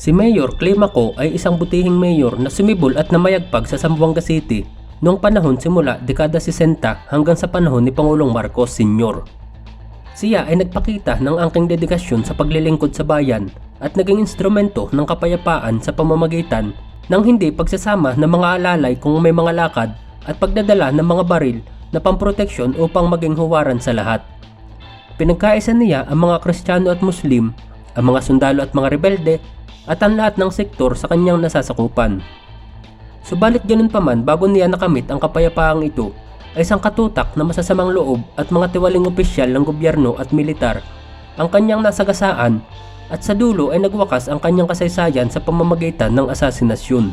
Si Mayor Climaco ay isang butihing mayor na sumibol at namayagpag sa Zamboanga City noong panahon simula dekada 60 hanggang sa panahon ni Pangulong Marcos Sr. Siya ay nagpakita ng angking dedikasyon sa paglilingkod sa bayan at naging instrumento ng kapayapaan sa pamamagitan ng hindi pagsasama ng mga alalay kung may mga lakad at pagdadala ng mga baril na pamproteksyon upang maging huwaran sa lahat. Pinagkaisa niya ang mga Kristiyano at Muslim, ang mga sundalo at mga rebelde, at ang lahat ng sektor sa kanyang nasasakupan. Subalit ganun pa man bago niya nakamit ang kapayapaang ito, ay isang katutak na masasamang loob at mga tiwaling opisyal ng gobyerno at militar ang kanyang nasagasaan at sa dulo ay nagwakas ang kanyang kasaysayan sa pamamagitan ng asasinasyon.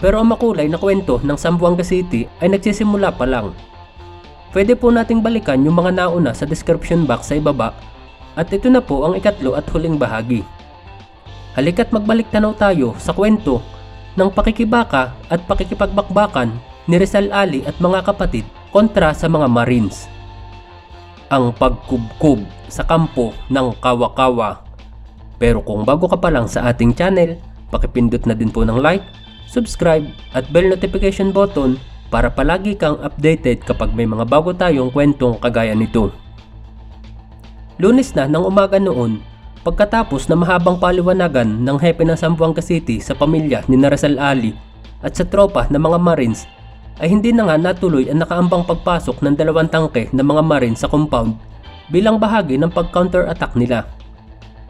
Pero ang makulay na kwento ng Zamboanga City ay nagsisimula pa lang. Pwede po nating balikan yung mga nauna sa description box sa ibaba at ito na po ang ikatlo at huling bahagi. Halika't magbalik tanaw tayo sa kwento ng pakikibaka at pakikipagbakbakan ni Rizal Ali at mga kapatid kontra sa mga Marines. Ang pagkubkub sa kampo ng Kawakawa. Pero kung bago ka pa lang sa ating channel, pakipindot na din po ng like, subscribe at bell notification button para palagi kang updated kapag may mga bago tayong kwentong kagaya nito. Lunes na ng umaga noon, pagkatapos na mahabang paliwanagan ng hepe ng Zamboanga City sa pamilya ni Narazal Ali at sa tropa ng mga Marines, ay hindi na nga natuloy ang nakaambang pagpasok ng dalawang tangke ng mga Marines sa compound bilang bahagi ng pag-counter-attack nila.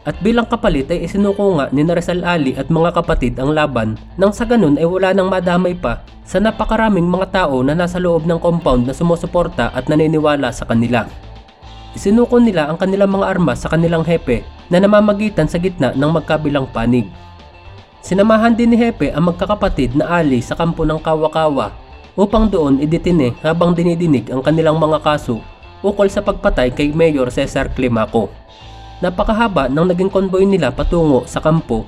At bilang kapalit ay isinuko nga ni Narazal Ali at mga kapatid ang laban nang sa ganun ay wala nang madamay pa sa napakaraming mga tao na nasa loob ng compound na sumusuporta at naniniwala sa kanila. Isinuko nila ang kanilang mga armas sa kanilang hepe na namamagitan sa gitna ng magkabilang panig. Sinamahan din ni Hepe ang magkakapatid na Ali sa kampo ng Kawakawa upang doon idetine habang dinidinig ang kanilang mga kaso ukol sa pagpatay kay Mayor Cesar Climaco. Napakahaba ng naging konvoy nila patungo sa kampo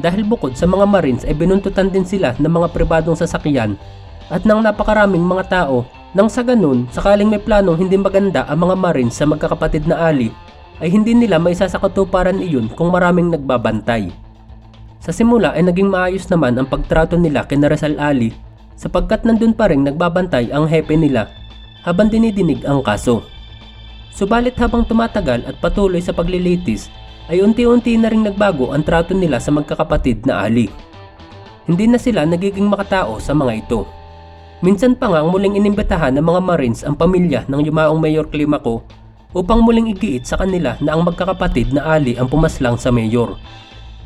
dahil bukod sa mga Marines ay binuntutan din sila ng mga pribadong sasakyan at ng napakaraming mga tao nang sa ganun, sakaling may planong hindi maganda ang mga Marines sa magkakapatid na Ali, ay hindi nila may sasakatuparan iyon kung maraming nagbabantay. Sa simula ay naging maayos naman ang pagtrato nila kay Rizal Ali sapagkat nandun pa rin nagbabantay ang hepe nila habang dinidinig ang kaso. Subalit habang tumatagal at patuloy sa paglilitis ay unti-unti na rin nagbago ang trato nila sa magkakapatid na Ali. Hindi na sila nagiging makatao sa mga ito. Minsan pa nga muling inimbitahan ng mga Marines ang pamilya ng yumaong Mayor Climaco upang muling igiit sa kanila na ang magkakapatid na Ali ang pumaslang sa mayor.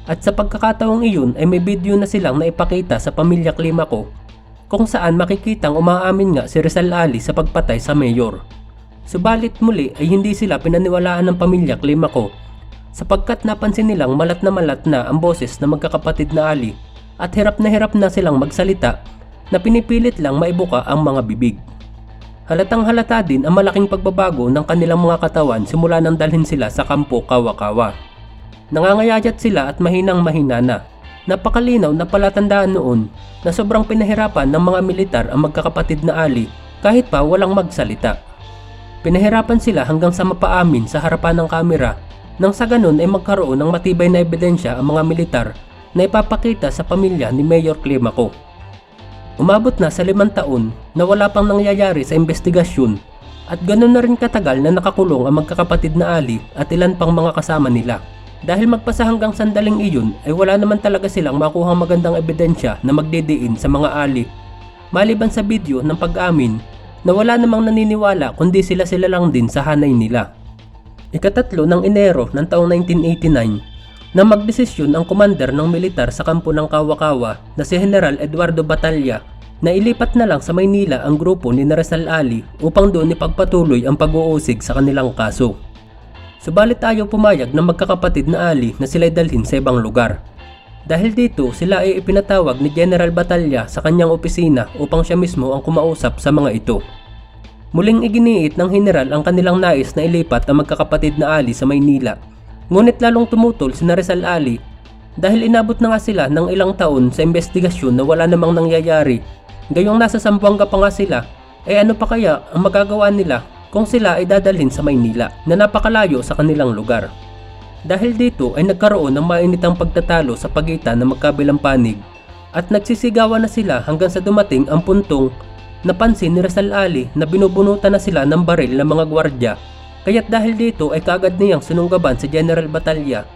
At sa pagkakataong iyon ay may video na silang naipakita sa pamilya Climaco kung saan makikitang umaamin nga si Rizal Ali sa pagpatay sa mayor. Subalit muli ay hindi sila pinaniwalaan ng pamilya Climaco sapagkat napansin nilang malat na malat na ang boses ng magkakapatid na Ali at hirap na hirap na silang magsalita na pinipilit lang maibuka ang mga bibig. Halatang halata din ang malaking pagbabago ng kanilang mga katawan simula nang dalhin sila sa kampo Kawakawa. Nangangayayat sila at mahinang mahina na. Napakalinaw na palatandaan noon na sobrang pinahirapan ng mga militar ang magkakapatid na Ali kahit pa walang magsalita. Pinahirapan sila hanggang sa mapaamin sa harapan ng kamera nang sa ganun ay magkaroon ng matibay na ebidensya ang mga militar na ipapakita sa pamilya ni Mayor Climaco. Umabot na sa limang taon na wala pang nangyayari sa investigasyon at ganoon na rin katagal na nakakulong ang magkakapatid na Ali at ilan pang mga kasama nila. Dahil magpasa hanggang sandaling iyon ay wala naman talaga silang makuhang magandang ebidensya na magdidiin sa mga Ali. Maliban sa video ng pag-amin na wala namang naniniwala kundi sila sila lang din sa hanay nila. Ikatatlo ng Enero ng taong 1989 na magdesisyon ang komander ng militar sa kampo ng Kawakawa na si General Eduardo Batalla na ilipat na lang sa Maynila ang grupo ni Narazal Ali upang doon ipagpatuloy ang pag-uusig sa kanilang kaso. Subalit ayaw pumayag ng magkakapatid na Ali na sila'y dalhin sa ibang lugar. Dahil dito sila ay ipinatawag ni General Batalla sa kanyang opisina upang siya mismo ang kumausap sa mga ito. Muling iginiit ng general ang kanilang nais na ilipat ang magkakapatid na Ali sa Maynila Ngunit lalong tumutol si Rizal Ali dahil inabot na nga sila ng ilang taon sa investigasyon na wala namang nangyayari. Gayong nasa Sambuanga pa nga sila, eh ano pa kaya ang magagawa nila kung sila ay dadalhin sa Maynila na napakalayo sa kanilang lugar. Dahil dito ay nagkaroon ng mainitang pagtatalo sa pagitan ng magkabilang panig at nagsisigawan na sila hanggang sa dumating ang puntong napansin ni Rizal Ali na binubunutan na sila ng baril ng mga gwardya kaya't dahil dito ay kaagad niyang sinunggaban si General Batalya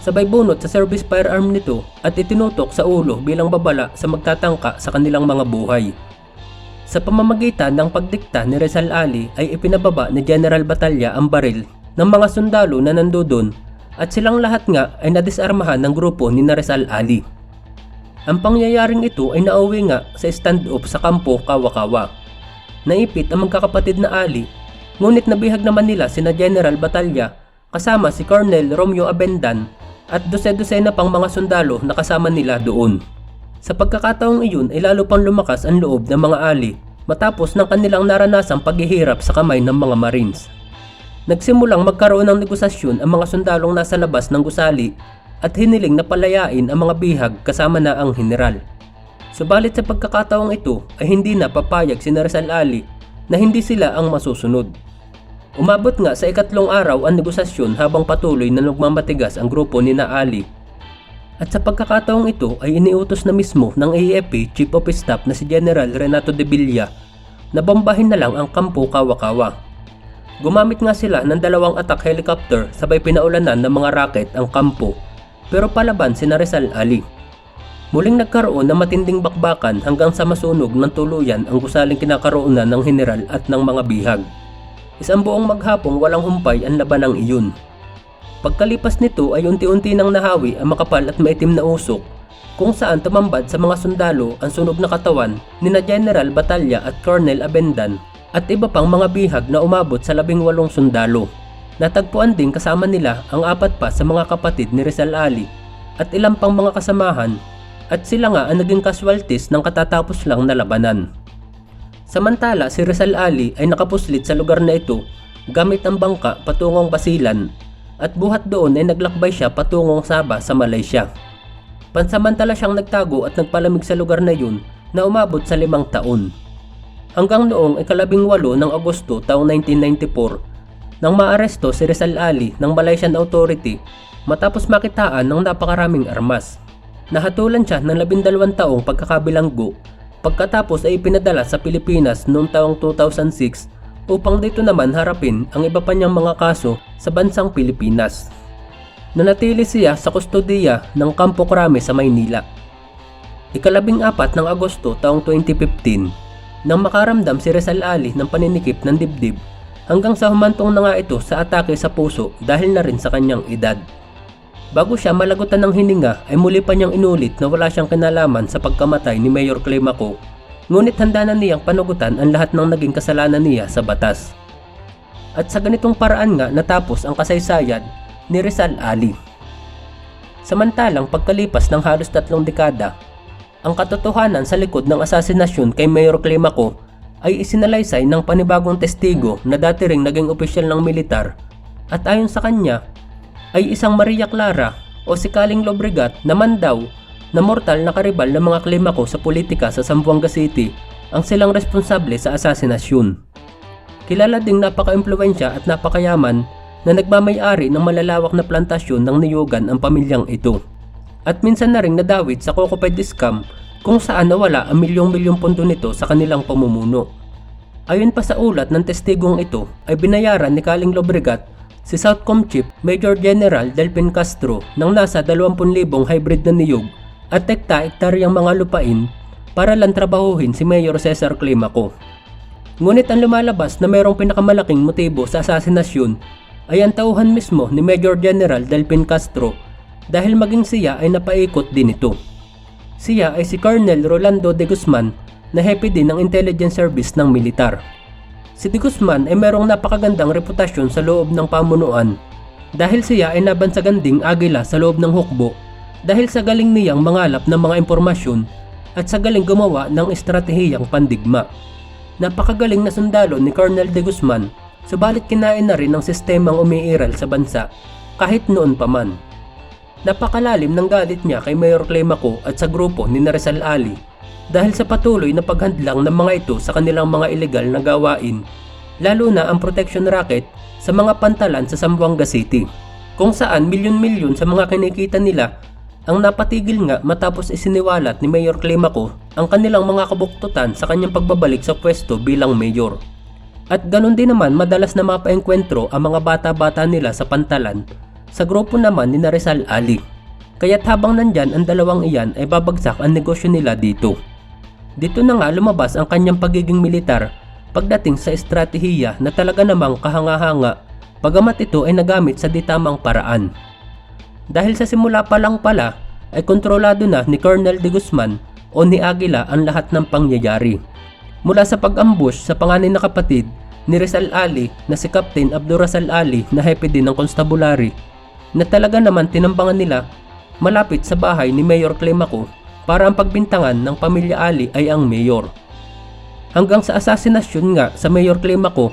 sabay bunot sa service firearm nito at itinutok sa ulo bilang babala sa magtatangka sa kanilang mga buhay. Sa pamamagitan ng pagdikta ni Rizal Ali ay ipinababa ni General Batalya ang baril ng mga sundalo na nandoon at silang lahat nga ay nadisarmahan ng grupo ni Rizal Ali. Ang pangyayaring ito ay nauwi nga sa stand-off sa kampo Kawakawa. Naipit ang magkakapatid na Ali, ngunit nabihag naman nila sina General Batalya kasama si Colonel Romeo Abendan at dose-dosena pang mga sundalo na kasama nila doon. Sa pagkakataong iyon ay lalo pang lumakas ang loob ng mga Ali matapos ng kanilang naranasang paghihirap sa kamay ng mga Marines. Nagsimulang magkaroon ng negosasyon ang mga sundalong nasa labas ng gusali at hiniling na palayain ang mga bihag kasama na ang general. Subalit sa pagkakataong ito ay hindi na papayag si Rizal Ali na hindi sila ang masusunod. Umabot nga sa ikatlong araw ang negosasyon habang patuloy na nagmamatigas ang grupo ni na Ali. At sa pagkakataong ito ay iniutos na mismo ng AFP Chief of Staff na si General Renato de Villa na bombahin na lang ang kampo Kawakawa. Gumamit nga sila ng dalawang attack helicopter sabay pinaulanan ng mga rocket ang kampo pero palaban si Rizal Ali. Muling nagkaroon ng matinding bakbakan hanggang sa masunog ng tuluyan ang gusaling kinakaroonan ng general at ng mga bihag. Isang buong maghapong walang humpay ang labanang iyon. Pagkalipas nito ay unti-unti nang nahawi ang makapal at maitim na usok kung saan tumambad sa mga sundalo ang sunog na katawan ni na General Batalya at Colonel Abendan at iba pang mga bihag na umabot sa labing walong sundalo. Natagpuan din kasama nila ang apat pa sa mga kapatid ni Rizal Ali at ilang pang mga kasamahan at sila nga ang naging casualties ng katatapos lang na labanan. Samantala si Rizal Ali ay nakapuslit sa lugar na ito gamit ang bangka patungong Basilan at buhat doon ay naglakbay siya patungong Sabah sa Malaysia. Pansamantala siyang nagtago at nagpalamig sa lugar na yun na umabot sa limang taon. Hanggang noong ikalabing walo ng Agosto taong 1994 nang maaresto si Rizal Ali ng Malaysian Authority matapos makitaan ng napakaraming armas. Nahatulan siya ng labindalawang taong pagkakabilanggo pagkatapos ay ipinadala sa Pilipinas noong taong 2006 upang dito naman harapin ang iba pa niyang mga kaso sa bansang Pilipinas. Nanatili siya sa kustodiya ng Campo Crame sa Maynila. Ikalabing apat ng Agosto taong 2015 nang makaramdam si Rizal Ali ng paninikip ng dibdib hanggang sa humantong na nga ito sa atake sa puso dahil na rin sa kanyang edad. Bago siya malagutan ng hininga ay muli pa niyang inulit na wala siyang kinalaman sa pagkamatay ni Mayor Climaco ngunit handa na niyang panugutan ang lahat ng naging kasalanan niya sa batas. At sa ganitong paraan nga natapos ang kasaysayan ni Rizal Ali. Samantalang pagkalipas ng halos tatlong dekada, ang katotohanan sa likod ng asasinasyon kay Mayor Climaco ay isinalaysay ng panibagong testigo na dati ring naging opisyal ng militar at ayon sa kanya ay isang Maria Clara o si Kaling Lobregat naman daw na mortal na karibal ng mga Climaco sa politika sa Zamboanga City ang silang responsable sa asasinasyon. Kilala ding napaka-impluensya at napakayaman na nagmamayari ng malalawak na plantasyon ng niyugan ang pamilyang ito. At minsan na ring nadawit sa Cocoped scam kung saan nawala ang milyong-milyong pondo nito sa kanilang pamumuno. Ayon pa sa ulat ng testigong ito ay binayaran ni Kaling Lobregat si Southcom Chief Major General Delpin Castro ng nasa 20,000 hybrid na niyog at tekta-ektaryang mga lupain para lang trabahuhin si Mayor Cesar Climaco. Ngunit ang lumalabas na mayroong pinakamalaking motibo sa asasinasyon ay ang tauhan mismo ni Major General Delpin Castro dahil maging siya ay napaikot din ito. Siya ay si Colonel Rolando de Guzman na hepe din ng intelligence service ng militar. Si de Guzman ay merong napakagandang reputasyon sa loob ng pamunuan dahil siya ay nabansagan ding agila sa loob ng hukbo dahil sa galing niyang mangalap ng mga impormasyon at sa galing gumawa ng estratehiyang pandigma. Napakagaling na sundalo ni Colonel de Guzman subalit kinain na rin ng sistemang umiiral sa bansa kahit noon pa man. Napakalalim ng galit niya kay Mayor Climaco at sa grupo ni Rizal Ali dahil sa patuloy na paghadlang ng mga ito sa kanilang mga ilegal na gawain, lalo na ang protection racket sa mga pantalan sa Zamboanga City, Kung saan milyon-milyon sa mga kinikita nila ang napatigil nga matapos isiniwalat ni Mayor Climaco ang kanilang mga kabuktutan sa kanyang pagbabalik sa pwesto bilang mayor. At ganun din naman madalas na mapaengkwentro ang mga bata-bata nila sa pantalan sa grupo naman ni Rizal Ali. Kaya't habang nandyan ang dalawang iyan ay babagsak ang negosyo nila dito. Dito na nga lumabas ang kanyang pagiging militar pagdating sa estratehiya na talaga namang kahanga-hanga bagamat ito ay nagamit sa ditamang paraan. Dahil sa simula pa lang pala ay kontrolado na ni Colonel de Guzman o ni Aguila ang lahat ng pangyayari. Mula sa pag-ambush sa panganay na kapatid ni Rizal Ali na si Captain Abdurazal Ali na hepe din ng Constabulary na talaga naman tinambangan nila malapit sa bahay ni Mayor Climaco para ang pagbintangan ng pamilya Ali ay ang mayor. Hanggang sa asasinasyon nga sa Mayor Climaco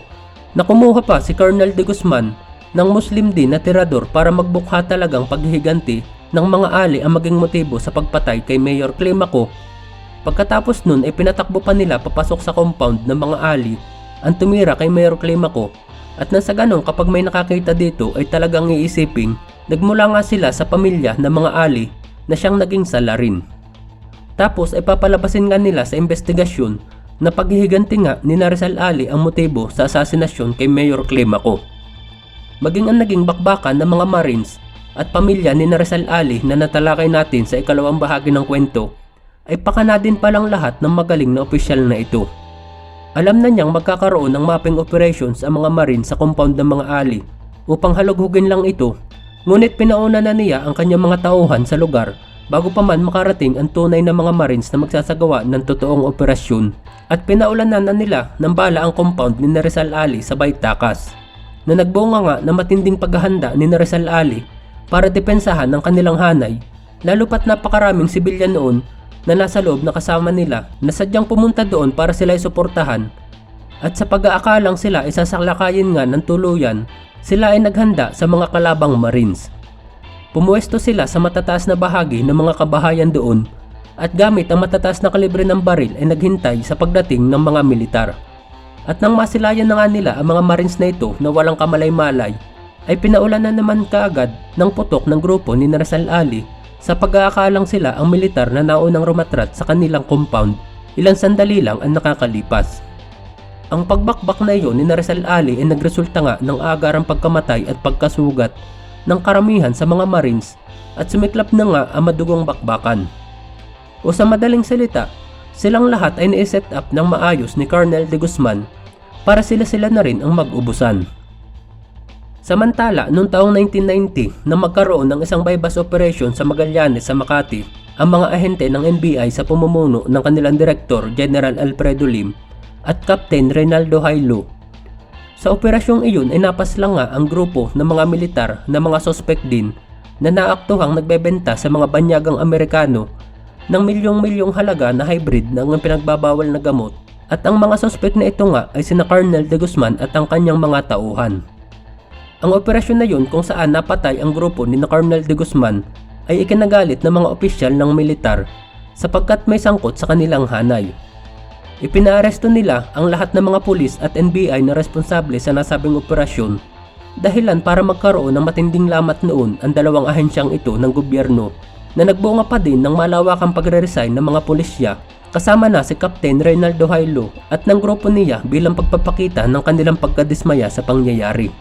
na kumuha pa si Colonel de Guzman ng Muslim din na tirador para magbukha talagang paghihiganti ng mga Ali ang maging motibo sa pagpatay kay Mayor Climaco. Pagkatapos nun ay pinatakbo pa nila papasok sa compound ng mga Ali ang tumira kay Mayor Climaco at nasa ganong kapag may nakakita dito ay talagang iisiping nagmula nga sila sa pamilya ng mga Ali na siyang naging salarin. Tapos ay papalabasin nga nila sa investigasyon na paghihiganti nga ni Rizal Ali ang motibo sa asasinasyon kay Mayor Climaco. Maging ang naging bakbakan ng mga Marines at pamilya ni Rizal Ali na natalakay natin sa ikalawang bahagi ng kwento ay pakana din palang lahat ng magaling na opisyal na ito. Alam na niyang magkakaroon ng mapping operations ang mga Marines sa compound ng mga Ali upang halughugin lang ito ngunit pinauna na niya ang kanyang mga tauhan sa lugar bago pa man makarating ang tunay na mga Marines na magsasagawa ng totoong operasyon at pinaulanan na nila ng bala ang compound ni Rizal Ali sa Baitakas na nagbunga nga na matinding paghahanda ni Rizal Ali para depensahan ang kanilang hanay lalo pat napakaraming sibilyan noon na nasa loob na kasama nila na sadyang pumunta doon para sila suportahan at sa pag-aakalang sila ay sasaklakayin nga ng tuluyan sila ay naghanda sa mga kalabang marines. Pumuwesto sila sa matataas na bahagi ng mga kabahayan doon at gamit ang matataas na kalibre ng baril ay naghintay sa pagdating ng mga militar. At nang masilayan na nga nila ang mga marines na ito na walang kamalay-malay, ay pinaulan na naman kaagad ng putok ng grupo ni Rizal Ali sa pag-aakalang sila ang militar na naunang rumatrat sa kanilang compound, ilang sandali lang ang nakakalipas. Ang pagbakbak na iyon ni Rizal Ali ay nagresulta nga ng agarang pagkamatay at pagkasugat ng karamihan sa mga marines at sumiklap na nga ang madugong bakbakan. O sa madaling salita, silang lahat ay naiset up ng maayos ni Colonel de Guzman para sila-sila na rin ang mag-ubusan. Samantala, noong taong 1990 na magkaroon ng isang bypass operation sa Magallanes sa Makati, ang mga ahente ng NBI sa pumumuno ng kanilang direktor General Alfredo Lim at Captain Reynaldo Hailo. Sa operasyong iyon ay napaslang nga ang grupo ng mga militar na mga sospek din na naaktuhang nagbebenta sa mga banyagang Amerikano ng milyong-milyong halaga na hybrid ng pinagbabawal na gamot at ang mga sospek na ito nga ay sina Colonel de Guzman at ang kanyang mga tauhan. Ang operasyon na yun kung saan napatay ang grupo ni Colonel de Guzman ay ikinagalit ng mga opisyal ng militar sapagkat may sangkot sa kanilang hanay. Ipinaaresto nila ang lahat ng mga pulis at NBI na responsable sa nasabing operasyon dahilan para magkaroon ng matinding lamat noon ang dalawang ahensyang ito ng gobyerno na nagbunga pa din ng malawakang pagre-resign ng mga pulisya kasama na si Captain Reynaldo Hailo at ng grupo niya bilang pagpapakita ng kanilang pagkadismaya sa pangyayari.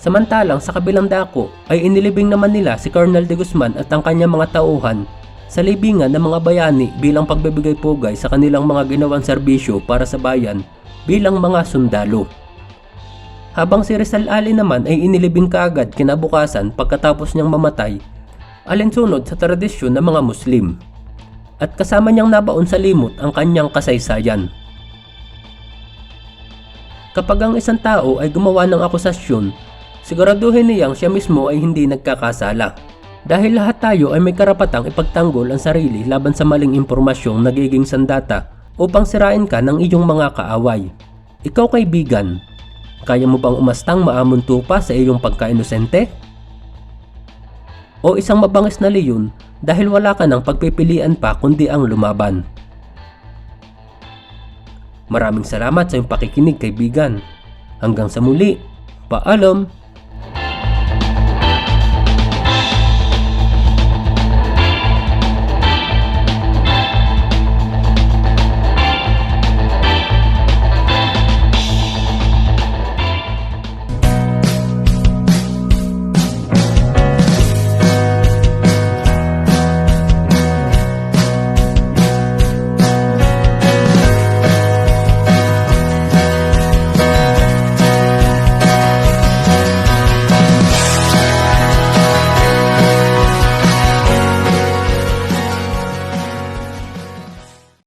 Samantalang sa kabilang dako ay inilibing naman nila si Colonel de Guzman at ang kanyang mga tauhan sa libingan ng mga bayani bilang pagbibigay pugay sa kanilang mga ginawang serbisyo para sa bayan bilang mga sundalo. Habang si Rizal Ali naman ay inilibing kaagad kinabukasan pagkatapos niyang mamatay, alinsunod sa tradisyon ng mga Muslim. At kasama niyang nabaon sa limot ang kanyang kasaysayan. Kapag ang isang tao ay gumawa ng akusasyon, siguraduhin niyang siya mismo ay hindi nagkakasala. Dahil lahat tayo ay may karapatang ipagtanggol ang sarili laban sa maling impormasyong nagiging sandata upang sirain ka ng iyong mga kaaway. Ikaw kaibigan, kaya mo bang umastang maamon tupa sa iyong pagkainosente? O isang mabangis na leyon dahil wala ka ng pagpipilian pa kundi ang lumaban? Maraming salamat sa iyong pakikinig kaibigan. Hanggang sa muli, paalam!